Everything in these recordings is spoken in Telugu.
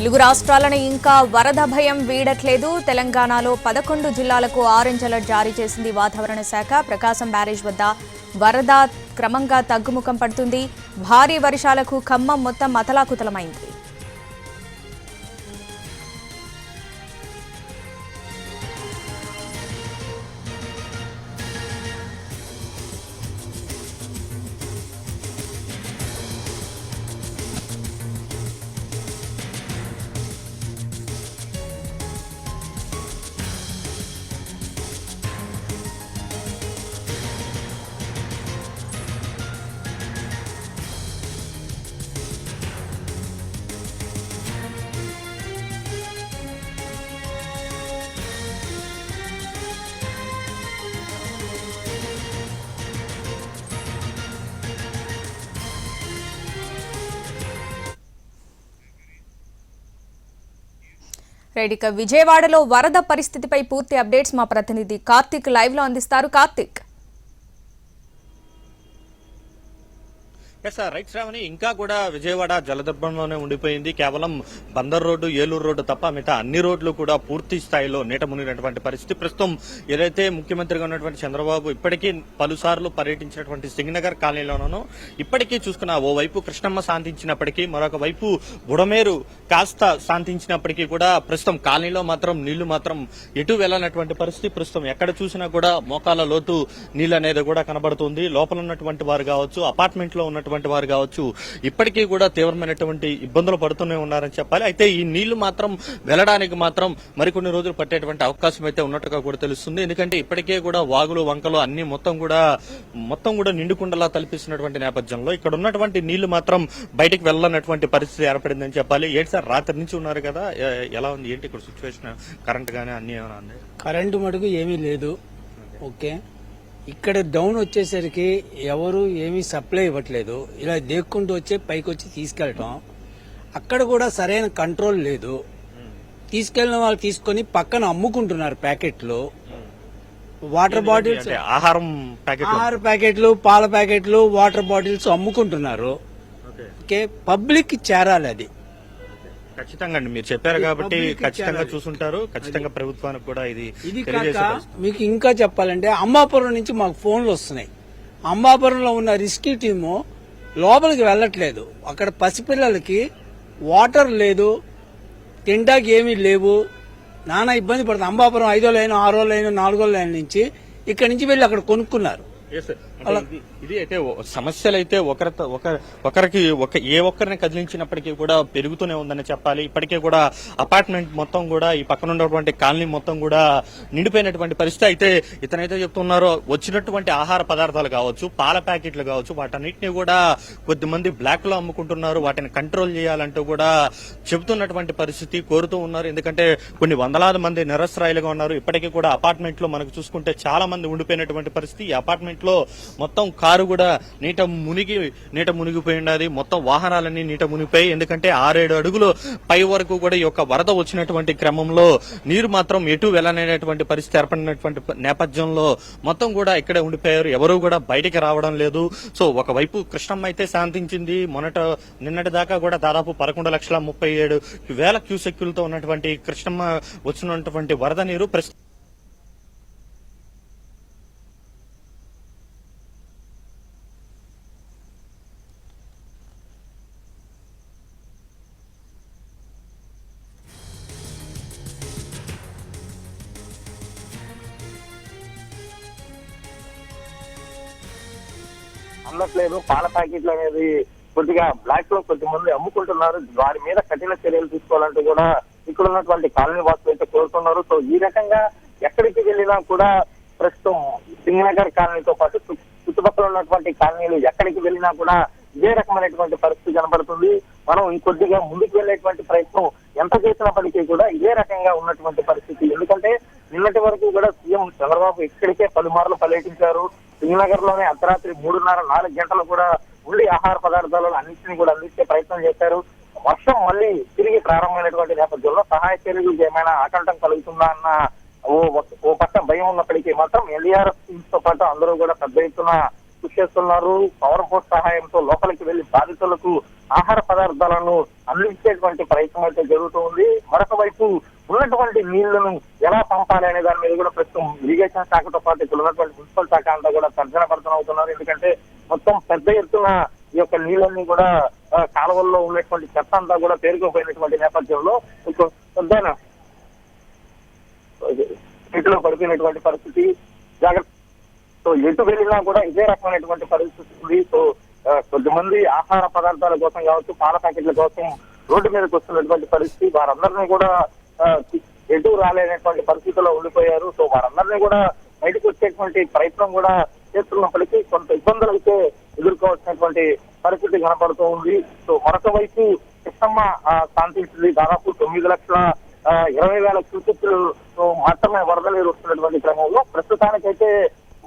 తెలుగు రాష్ట్రాలను ఇంకా వరద భయం వీడట్లేదు. తెలంగాణలో పదకొండు జిల్లాలకు ఆరెంజ్ అలర్ట్ జారీ చేసింది వాతావరణ శాఖ. ప్రకాశం బ్యారేజ్ వద్ద వరద క్రమంగా తగ్గుముఖం పడుతుంది. భారీ వర్షాలకు ఖమ్మం మొత్తం అతలాకుతలమైంది. రైట్ ఇక విజయవాడలో వరద పరిస్థితిపై పూర్తి అప్డేట్స్ మా ప్రతినిధి కార్తిక్ లైవ్లో అందిస్తారు. Karthik. Yes sir right Sravani ఇంకా కూడా విజయవాడ జలదర్భంలోనే ఉండిపోయింది. కేవలం బందర్ రోడ్డు ఏలూరు రోడ్డు తప్ప మిగతా అన్ని రోడ్లు కూడా పూర్తి స్థాయిలో నీట మునిగినటువంటి పరిస్థితి. ప్రస్తుతం ఏదైతే ముఖ్యమంత్రిగా ఉన్నటువంటి చంద్రబాబు ఇప్పటికీ పలుసార్లు పర్యటించినటువంటి సింగ్నగర్ కాలనీలోనూ ఇప్పటికీ చూసుకున్న ఓవైపు కృష్ణమ్మ శాంతించినప్పటికీ మరొక వైపు బుడమేరు కాస్త శాంతించినప్పటికీ కూడా ప్రస్తుతం కాలనీలో మాత్రం నీళ్ళు మాత్రం ఎటు వెళ్ళనటువంటి పరిస్థితి. ప్రస్తుతం ఎక్కడ చూసినా కూడా మోకాల లోతు నీళ్ళు అనేది కూడా కనబడుతుంది. లోపల ఉన్నటువంటి వారు కావచ్చు అపార్ట్మెంట్లో ఉన్నటువంటి వారు కావచ్చు ఇప్పటికీ కూడా తీవ్రమైనటువంటి ఇబ్బందులు పడుతూనే ఉన్నారని చెప్పాలి. అయితే ఈ నీళ్ళు మాత్రం వెళ్ళడానికి మాత్రం మరికొన్ని రోజులు పట్టేటువంటి అవకాశం అయితే ఉన్నట్టుగా కూడా తెలుస్తుంది. ఎందుకంటే ఇప్పటికే కూడా వాగులు వంకలు అన్ని మొత్తం కూడా మొత్తం కూడా నిండుకుండలా తలపిస్తున్నటువంటి నేపథ్యంలో ఇక్కడ ఉన్నటువంటి నీళ్ళు మాత్రం బయటకు వెళ్ళనటువంటి పరిస్థితి ఏర్పడిందని చెప్పాలి. ఏంటి సార్ రాత్రి నుంచి ఉన్నారు కదా? ఎలా ఉంది? ఏంటి ఇక్కడ సిచ్యువేషన్ కరెంట్ గానీ అన్ని ఏమైనా ఉంది? కరెంటు మటుకు ఏమీ లేదు. ఓకే. ఇక్కడ డౌన్ వచ్చేసరికి ఎవరు ఏమీ సప్లై ఇవ్వట్లేదు. ఇలా దేక్కుంటూ వచ్చే పైకి వచ్చి తీసుకెళ్ళటం. అక్కడ కూడా సరైన కంట్రోల్ లేదు. తీసుకెళ్ళిన వాళ్ళు తీసుకొని పక్కన అమ్ముకుంటున్నారు ప్యాకెట్లు. వాటర్ బాటిల్స్ ఆహారం ఆహార ప్యాకెట్లు పాల ప్యాకెట్లు వాటర్ బాటిల్స్ అమ్ముకుంటున్నారు. ఓకే. పబ్లిక్ చేరాలి అది. ఖచ్చితంగా అండి. మీరు చెప్పారు కాబట్టి ఖచ్చితంగా చూసుంటారు. ఖచ్చితంగా ప్రభుత్వానికి కూడా ఇది ఇది కాక. మీకు ఇంకా చెప్పాలంటే అంబాపురం నుంచి మాకు ఫోన్లు వస్తున్నాయి. అంబాపురంలో ఉన్న రెస్క్యూ టీము లోపలికి వెళ్ళట్లేదు. అక్కడ పసిపిల్లలకి వాటర్ లేదు తింటాకి ఏమీ లేవు. నానా ఇబ్బంది పడుతుంది. అంబాపురం ఐదో లైన్ ఆరో లైన్ నాలుగో లైన్ నుంచి ఇక్కడి నుంచి వెళ్ళి అక్కడ కొనుక్కున్నారు. ఇది- ఇది అయితే సమస్యలు అయితే ఒకరి ఒక ఒకరికి ఒక ఏ ఒక్కరిని కదిలించినప్పటికీ కూడా పెరుగుతూనే ఉందని చెప్పాలి. ఇప్పటికే కూడా అపార్ట్మెంట్ మొత్తం కూడా ఈ పక్కన ఉన్నటువంటి కాలనీ మొత్తం కూడా నిండిపోయినటువంటి పరిస్థితి అయితే ఇతనైతే చెప్తున్నారో వచ్చినటువంటి ఆహార పదార్థాలు కావచ్చు పాల ప్యాకెట్లు కావచ్చు వాటన్నిటిని కూడా కొద్దిమంది బ్లాక్లో అమ్ముకుంటున్నారు. వాటిని కంట్రోల్ చేయాలంటూ కూడా చెబుతున్నటువంటి పరిస్థితి కోరుతూ ఉన్నారు. ఎందుకంటే కొన్ని వందలాది మంది నిరస్రాయులుగా ఉన్నారు. ఇప్పటికీ కూడా అపార్ట్మెంట్లో మనకు చూసుకుంటే చాలా మంది ఉండిపోయినటువంటి పరిస్థితి. ఈ అపార్ట్మెంట్ లో మొత్తం కారు కూడా నీట మునిగి నీట మునిగిపోయి ఉన్నది మొత్తం వాహనాలన్నీ నీట మునిగిపోయి ఎందుకంటే ఆరేడు అడుగులు పై వరకు కూడా ఈ యొక్క వరద వచ్చినటువంటి క్రమంలో నీరు మాత్రం ఎటు వెళ్ళనేటువంటి పరిస్థితి ఏర్పడినటువంటి నేపథ్యంలో మొత్తం కూడా ఇక్కడే ఉండిపోయారు. ఎవరు కూడా బయటికి రావడం లేదు. సో ఒకవైపు కృష్ణమ్మ అయితే శాంతించింది. మొన్నట నిన్నటి దాకా కూడా దాదాపు పదకొండు లక్షల ముప్పై ఏడు వేల క్యూసెక్యులతో ఉన్నటువంటి కృష్ణమ్మ వచ్చినటువంటి వరద నీరు ప్రస్తుతం అందట్లేదు పాల ప్యాకెట్లు అనేది కొద్దిగా బ్లాక్లో కొద్దిమంది అమ్ముకుంటున్నారు. వారి మీద కఠిన చర్యలు తీసుకోవాలంటూ కూడా ఇక్కడ ఉన్నటువంటి కాలనీ వాసులు అయితే కోరుతున్నారు. సో ఈ రకంగా ఎక్కడికి వెళ్ళినా కూడా ప్రస్తుతం సింగనగర్ కాలనీతో పాటు చుట్టూ- చుట్టుపక్కల ఉన్నటువంటి కాలనీలు ఎక్కడికి వెళ్ళినా కూడా ఇదే రకమైనటువంటి పరిస్థితి కనబడుతుంది. మనం ఇంకొద్దిగా ముందుకు వెళ్ళేటువంటి ప్రయత్నం ఎంత చేసినప్పటికీ కూడా ఇదే రకంగా ఉన్నటువంటి పరిస్థితి. ఎందుకంటే నిన్నటి వరకు కూడా సీఎం చంద్రబాబు ఇక్కడికే పలుమార్లు పర్యటించారు. శ్రీనగర్లోనే అర్ధరాత్రి మూడున్నర నాలుగు గంటలు కూడా ఉండి ఆహార పదార్థాలను అన్నింటినీ కూడా అందించే ప్రయత్నం చేశారు. వర్షం మళ్ళీ తిరిగి ప్రారంభమైనటువంటి నేపథ్యంలో సహాయ చర్యలకు ఏమైనా ఆటంకం కలుగుతుందా అన్న ఓ ఓ పక్క భయం ఉన్నప్పటికీ మాత్రం ఎన్డీఆర్ఎఫ్ టీమ్స్తో పాటు అందరూ కూడా పెద్ద ఎత్తున కృషి చేస్తున్నారు. పవర్ ఫోర్స్ సహాయంతో లోపలికి వెళ్ళి బాధితులకు ఆహార పదార్థాలను అందించేటువంటి ప్రయత్నం అయితే జరుగుతుంది మరొక వైపు ఉన్నటువంటి నీళ్ళను ఎలా పంపాలి అనే దాని మీద కూడా ప్రస్తుతం ఇరిగేషన్ శాఖతో పాటు ఇక్కడ ఉన్నటువంటి మున్సిపల్ శాఖ అంతా కూడా తర్జన భర్తన అవుతున్నారు. ఎందుకంటే మొత్తం పెద్ద ఎత్తున ఈ యొక్క నీళ్ళన్నీ కూడా కాలువల్లో ఉన్నటువంటి చెత్త అంతా కూడా పేరుకుపోయినటువంటి నేపథ్యంలో ఒక నీటిలో పడిపోయినటువంటి పరిస్థితి జాగ్రత్త సో ఎటు వెళ్ళినా కూడా ఇదే రకమైనటువంటి పరిస్థితి ఉంది. సో కొద్దిమంది ఆహార పదార్థాల కోసం కావచ్చు పాల ప్యాకెట్ల కోసం రోడ్డు మీదకి వస్తున్నటువంటి పరిస్థితి. వారందరినీ కూడా ఎటు రాలేనటువంటి పరిస్థితుల్లో ఉండిపోయారు. సో వారందరినీ కూడా బయటకు వచ్చేటువంటి ప్రయత్నం కూడా చేస్తున్నప్పటికీ కొంత ఇబ్బందులు అయితే ఎదుర్కోవాల్సినటువంటి పరిస్థితి కనపడుతూ ఉంది. సో మరొక వైపు కృష్ణమ్మ ఆ, శాంతించింది దాదాపు తొమ్మిది లక్షల ఇరవై వేల క్యూసెక్లు మాత్రమే వరద నీరు వస్తున్నటువంటి క్రమంలో ప్రస్తుతానికైతే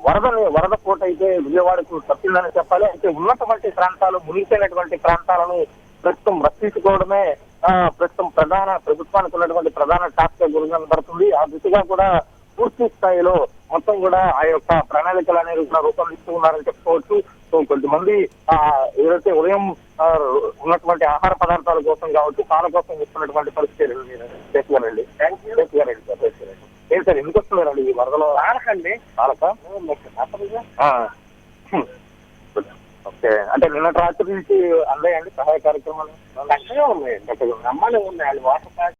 వరద వరద కోట అయితే విజయవాడకు తప్పిందని చెప్పాలి. అయితే ఉన్నటువంటి ప్రాంతాలు మునిగిపోయినటువంటి ప్రాంతాలను ప్రస్తుతం రక్షించుకోవడమే ప్రస్తుతం ప్రధాన ప్రభుత్వానికి ఉన్నటువంటి ప్రధాన టాస్క్గా గురికనబడుతుంది ఆ దిశగా కూడా పూర్తి స్థాయిలో మొత్తం కూడా ఆ యొక్క ప్రణాళికలు అనేది కూడా రూపొందిస్తూ ఉన్నారని చెప్పుకోవచ్చు. సో కొంతమంది ఆ ఏదైతే ఉదయం ఉన్నటువంటి ఆహార పదార్థాల కోసం కావచ్చు పాల కోసం వస్తున్నటువంటి పరిస్థితి చేసుకున్నారండి సార్ చేసుకున్నారండి ఏంటి సార్ ఎందుకు వస్తున్నారండి ఈ వరదలో పాలకండి పాలక ఆ. హ్మ్. ఓకే. అంటే నిన్నటి రాత్రి నుంచి అందాయండి సహాయ కార్యక్రమాలు? ఉన్నాయండి అమ్మాలి ఉన్నాయి. వాటర్